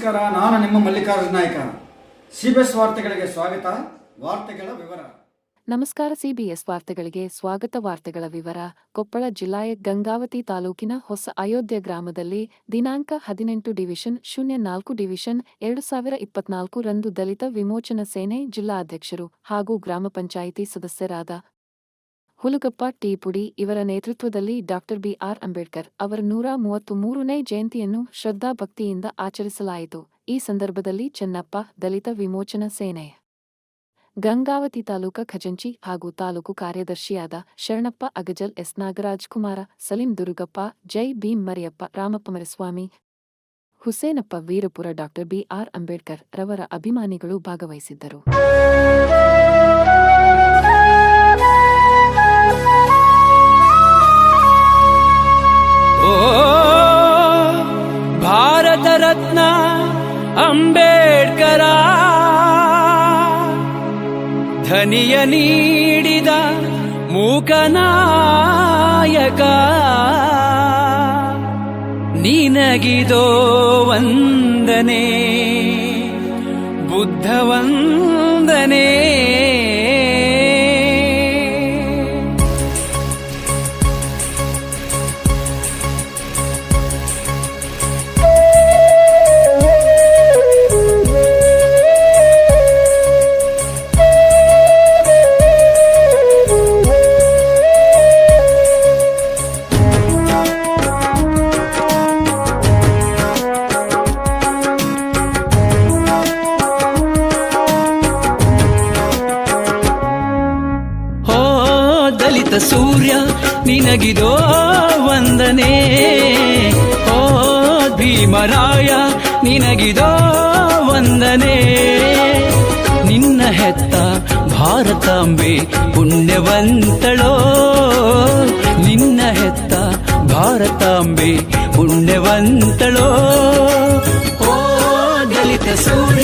ನಮಸ್ಕಾರ, ನಾನು ನಿಮ್ಮ ಮಲ್ಲಿಕಾರ್ಜುನ ನಾಯ್ಕ. ಸಿಬಿಎಸ್ ವಾರ್ತೆಗಳಿಗೆ ಸ್ವಾಗತ, ವಾರ್ತೆಗಳ ವಿವರ. ನಮಸ್ಕಾರ ಸಿಬಿಎಸ್ ವಾರ್ತೆಗಳಿಗೆ ಸ್ವಾಗತ, ವಾರ್ತೆಗಳ ವಿವರ. ಕೊಪ್ಪಳ ಜಿಲ್ಲೆಯ ಗಂಗಾವತಿ ತಾಲೂಕಿನ ಹೊಸ ಅಯೋಧ್ಯೆ ಗ್ರಾಮದಲ್ಲಿ ದಿನಾಂಕ ಹದಿನೆಂಟು ಡಿವಿಷನ್ ಶೂನ್ಯ ನಾಲ್ಕು ಡಿವಿಷನ್ ಎರಡು ಸಾವಿರ ಇಪ್ಪತ್ನಾಲ್ಕು ರಂದು ದಲಿತ ವಿಮೋಚನಾ ಸೇನೆ ಜಿಲ್ಲಾಧ್ಯಕ್ಷರು ಹಾಗೂ ಗ್ರಾಮ ಪಂಚಾಯಿತಿ ಸದಸ್ಯರಾದ ಹುಲಗಪ್ಪ ಟೀಪುಡಿ ಇವರ ನೇತೃತ್ವದಲ್ಲಿ ಡಾಕ್ಟರ್ ಬಿಆರ್ ಅಂಬೇಡ್ಕರ್ ಅವರ ನೂರ ಮೂವತ್ತು ಮೂರನೇ ಜಯಂತಿಯನ್ನು ಶ್ರದ್ಧಾಭಕ್ತಿಯಿಂದ ಆಚರಿಸಲಾಯಿತು. ಈ ಸಂದರ್ಭದಲ್ಲಿ ಚೆನ್ನಪ್ಪ, ದಲಿತ ವಿಮೋಚನಾ ಸೇನೆ, ಗಂಗಾವತಿ ತಾಲೂಕಾ ಖಜಂಚಿ ಹಾಗೂ taluk ಕಾರ್ಯದರ್ಶಿಯಾದ Sharanappa Agajal, S Nagaraj Kumara, Saleem Durugappa, Jai Bhim Mariyappa Ramappa Maraswamy Husenappa Veerapura doctor B R Ambedkar ರವರ ಅಭಿಮಾನಿಗಳು ಭಾಗವಹಿಸಿದ್ದರು. ಭಾರತ ರತ್ನ ಅಂಬೇಡ್ಕರ ಧನಿಯ ನೀಡಿದ ಮೂಕನಾಯಕ ನಿನಗಿದೋ ವಂದನೆ ಬುದ್ಧ ಸೂರ್ಯ ನಿನಗಿದೋ ವಂದನೆ. ಓ ಭೀಮರಾಯ, ನಿನಗಿದೋ ವಂದನೆ. ನಿನ್ನ ಹೆತ್ತ ಭಾರತಾಂಬೆ ಪುಣ್ಯವಂತಳೋ. ನಿನ್ನ ಹೆತ್ತ ಭಾರತಾಂಬೆ ಪುಣ್ಯವಂತಳೋ. ಓ ದಲಿತ ಸೂರ್ಯ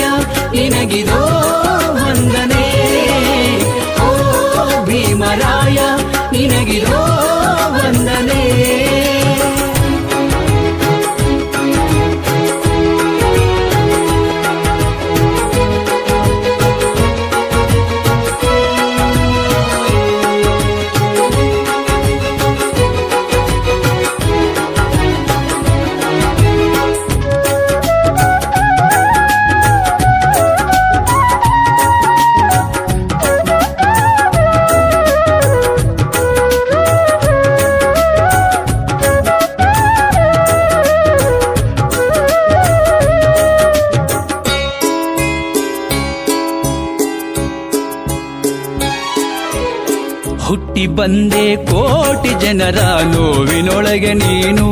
ಬಂದೆ ಕೋಟಿ ಜನರ ನೋವಿನೊಳಗೆ ನೀನು.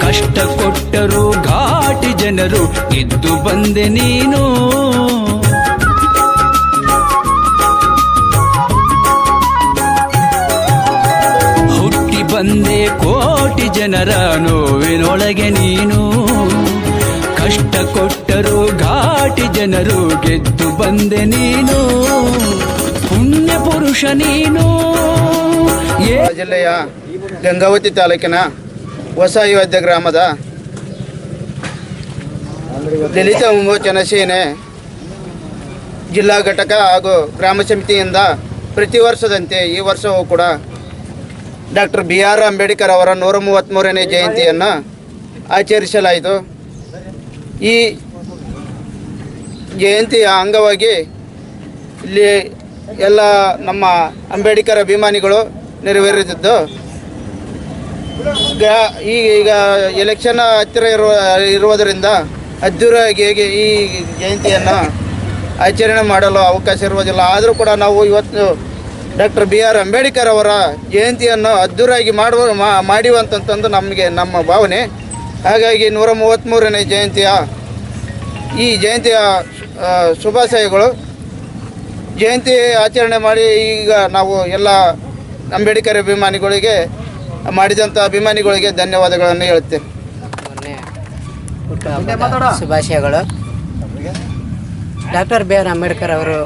ಕಷ್ಟ ಕೊಟ್ಟರು ಘಾಟಿ ಜನರು ಎದ್ದು ಬಂದೆ ನೀನು. ಹುಟ್ಟಿ ಬಂದೆ ಕೋಟಿ ಜನರ ನೋವಿನೊಳಗೆ ನೀನು. ಕಷ್ಟ ಕೊಟ್ಟರು ಘಾಟಿ ಜನರು ಗೆದ್ದು ಬಂದೆ ನೀನು. ಪುರುಷ ನೀನು. ಜಿಲ್ಲೆಯ ಗಂಗಾವತಿ ತಾಲೂಕಿನ ಹೊಸ ಅಯೋಧ್ಯ ಗ್ರಾಮದ ದಲಿತ ವಿಮೋಚನ ಸೇನೆ ಜಿಲ್ಲಾ ಘಟಕ ಹಾಗೂ ಗ್ರಾಮ ಸಮಿತಿಯಿಂದ ಪ್ರತಿ ವರ್ಷದಂತೆ ಈ ವರ್ಷವೂ ಕೂಡ ಡಾಕ್ಟರ್ ಬಿ ಆರ್ ಅಂಬೇಡ್ಕರ್ ಅವರ ನೂರ ಮೂವತ್ತ್ಮೂರನೇ ಜಯಂತಿಯನ್ನು ಆಚರಿಸಲಾಯಿತು. ಈ ಜಯಂತಿಯ ಅಂಗವಾಗಿ ಇಲ್ಲಿ ಎಲ್ಲ ನಮ್ಮ ಅಂಬೇಡ್ಕರ್ ಅಭಿಮಾನಿಗಳು ನೆರವೇರಿದ್ದು ಈಗ ಈಗ ಎಲೆಕ್ಷನ್ ಹತ್ತಿರ ಇರುವ, ಇರುವುದರಿಂದ ಅದ್ದೂರಿಯಾಗಿ ಹೇಗೆ ಈ ಜಯಂತಿಯನ್ನು ಆಚರಣೆ ಮಾಡಲು ಅವಕಾಶ ಇರುವುದಿಲ್ಲ. ಆದರೂ ಕೂಡ ನಾವು ಇವತ್ತು ಡಾಕ್ಟರ್ ಬಿ ಆರ್ ಅಂಬೇಡ್ಕರ್ ಅವರ ಜಯಂತಿಯನ್ನು ಅದ್ದೂರಿಯಾಗಿ ಮಾಡುವ ಮಾಡಿವಂತಂತಂದು ನಮಗೆ ನಮ್ಮ ಭಾವನೆ. ಹಾಗಾಗಿ ನೂರ ಮೂವತ್ತ್ಮೂರನೇ ಜಯಂತಿಯ ಈ ಜಯಂತಿಯ ಶುಭಾಶಯಗಳು. ಜಯಂತಿ ಆಚರಣೆ ಮಾಡಿ ಈಗ ನಾವು ಎಲ್ಲ ಅಂಬೇಡ್ಕರ್ ಅಭಿಮಾನಿಗಳಿಗೆ ಮಾಡಿದಂಥ ಅಭಿಮಾನಿಗಳಿಗೆ ಧನ್ಯವಾದಗಳನ್ನು ಹೇಳುತ್ತೇನೆ. ಶುಭಾಶಯಗಳು. ಡಾಕ್ಟರ್ ಬಿ ಆರ್ ಅಂಬೇಡ್ಕರ್ ಅವರು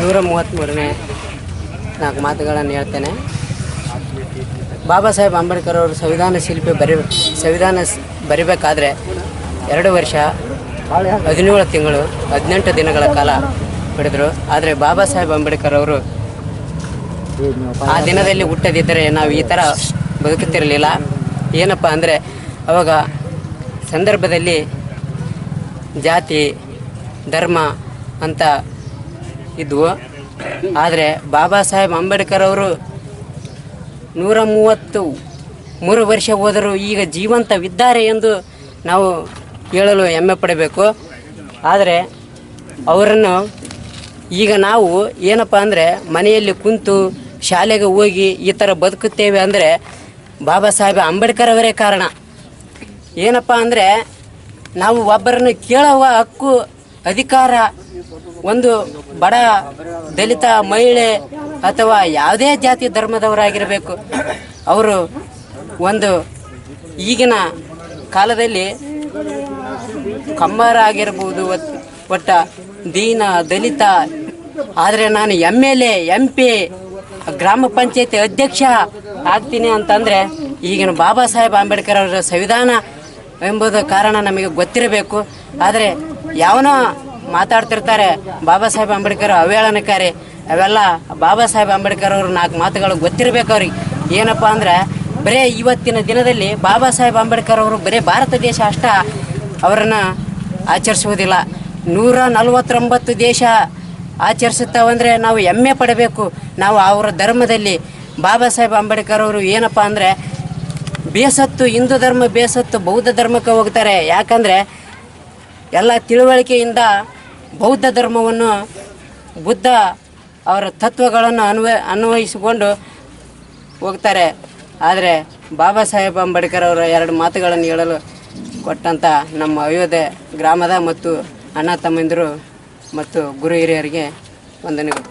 ನೂರ ಮೂವತ್ತ್ಮೂರನೇ ನಾಲ್ಕು ಮಾತುಗಳನ್ನು ಹೇಳ್ತೇನೆ. ಬಾಬಾ ಸಾಹೇಬ್ ಅಂಬೇಡ್ಕರ್ ಅವರು ಸಂವಿಧಾನ ಶಿಲ್ಪಿ ಬರಿ ಸಂವಿಧಾನ ಬರಿಬೇಕಾದ್ರೆ ಎರಡು ವರ್ಷ ಹದಿನೇಳು ತಿಂಗಳು, ಹದಿನೆಂಟು ದಿನಗಳ ಕಾಲ ಪಡೆದರು ಆದರೆ ಬಾಬಾ ಸಾಹೇಬ್ ಅಂಬೇಡ್ಕರ್ ಅವರು ಆ ದಿನದಲ್ಲಿ ಹುಟ್ಟದಿದ್ದರೆ ನಾವು ಈ ಥರ ಬದುಕುತ್ತಿರಲಿಲ್ಲ. ಏನಪ್ಪ ಅಂದರೆ, ಅವಾಗ ಸಂದರ್ಭದಲ್ಲಿ ಜಾತಿ, ಧರ್ಮ ಅಂತ ಇದ್ವು. ಆದರೆ ಬಾಬಾ ಸಾಹೇಬ್ ಅಂಬೇಡ್ಕರ್ ಅವರು ನೂರ ಮೂವತ್ತು ಮೂರು ವರ್ಷ ಹೋದರೂ ಈಗ ಜೀವಂತವಿದ್ದಾರೆ ಎಂದು ನಾವು ಹೇಳಲು ಹೆಮ್ಮೆ ಪಡಬೇಕು. ಆದರೆ ಅವರನ್ನು ಈಗ ನಾವು ಏನಪ್ಪ ಅಂದರೆ ಮನೆಯಲ್ಲಿ ಕುಂತು ಶಾಲೆಗೆ ಹೋಗಿ ಈ ಥರ ಬದುಕುತ್ತೇವೆ ಅಂದರೆ ಬಾಬಾ ಸಾಹೇಬ್ ಅಂಬೇಡ್ಕರ್ ಅವರೇ ಕಾರಣ. ಏನಪ್ಪ ಅಂದರೆ ನಾವು ಒಬ್ಬರನ್ನು ಕೇಳುವ ಹಕ್ಕು ಅಧಿಕಾರ ಒಂದು ಬಡ ದಲಿತ ಮಹಿಳೆ ಅಥವಾ ಯಾವುದೇ ಜಾತಿ ಧರ್ಮದವರಾಗಿರಬೇಕು. ಅವರು ಒಂದು ಈಗಿನ ಕಾಲದಲ್ಲಿ ಕಮ್ಮಾರ ಆಗಿರ್ಬೋದು, ಒಟ್- ಒಟ್ಟ ದೀನ, ದಲಿತ. ಆದರೆ ನಾನು M L A M P ಗ್ರಾಮ ಪಂಚಾಯತಿ ಅಧ್ಯಕ್ಷ ಆಗ್ತೀನಿ ಅಂತಂದರೆ ಈಗಿನ ಬಾಬಾ ಸಾಹೇಬ್ ಅಂಬೇಡ್ಕರ್ ಅವರ ಸಂವಿಧಾನ ಎಂಬುದು ಕಾರಣ ನಮಗೆ ಗೊತ್ತಿರಬೇಕು. ಆದರೆ ಯಾವನೋ ಮಾತಾಡ್ತಿರ್ತಾರೆ, ಬಾಬಾ ಸಾಹೇಬ್ ಅಂಬೇಡ್ಕರ್ ಅವೇಳನಕಾರಿ ಅವೆಲ್ಲ ಬಾಬಾ ಸಾಹೇಬ್ ಅಂಬೇಡ್ಕರ್ ಅವರು ನಾಲ್ಕು ಮಾತುಗಳು ಗೊತ್ತಿರಬೇಕು ಅವ್ರಿಗೆ. ಏನಪ್ಪ ಅಂದ್ರೆ, ಬರೇ ಇವತ್ತಿನ ದಿನದಲ್ಲಿ ಬಾಬಾ ಸಾಹೇಬ್ ಅಂಬೇಡ್ಕರ್ ಅವರು ಬರೇ ಭಾರತ ದೇಶ ಅಷ್ಟ. ಅವರನ್ನು ಆಚರಿಸುವುದಿಲ್ಲ. ನೂರ ನಲವತ್ತೊಂಬತ್ತು ದೇಶ ಆಚರಿಸುತ್ತಾವಂದರೆ ನಾವು ಹೆಮ್ಮೆ ಪಡಬೇಕು. ನಾವು ಅವರ ಧರ್ಮದಲ್ಲಿ ಬಾಬಾ ಸಾಹೇಬ್ ಅಂಬೇಡ್ಕರ್ ಅವರು ಏನಪ್ಪ ಅಂದರೆ, ಬೇಸತ್ತು, ಹಿಂದೂ ಧರ್ಮ ಬೇಸತ್ತು, ಬೌದ್ಧ ಧರ್ಮಕ್ಕೆ ಹೋಗ್ತಾರೆ. ಯಾಕಂದರೆ, ಎಲ್ಲ ತಿಳುವಳಿಕೆಯಿಂದ ಬೌದ್ಧ ಧರ್ಮವನ್ನು ಬುದ್ಧ ಅವರ ತತ್ವಗಳನ್ನು ಅನ್ವ ಅನ್ವಯಿಸಿಕೊಂಡು ಹೋಗ್ತಾರೆ. ಆದರೆ, ಬಾಬಾ ಸಾಹೇಬ್ ಅಂಬೇಡ್ಕರ್ ಅವರ ಎರಡು ಮಾತುಗಳನ್ನು ಹೇಳಲು ಕೊಟ್ಟಂಥ ನಮ್ಮ ಅಯೋಧ್ಯೆ ಗ್ರಾಮದ ಮತ್ತು ಅಣ್ಣ ತಮ್ಮಂದಿರು ಮತ್ತು ಗುರು ಹಿರಿಯರಿಗೆ ವಂದನೆಗಳು.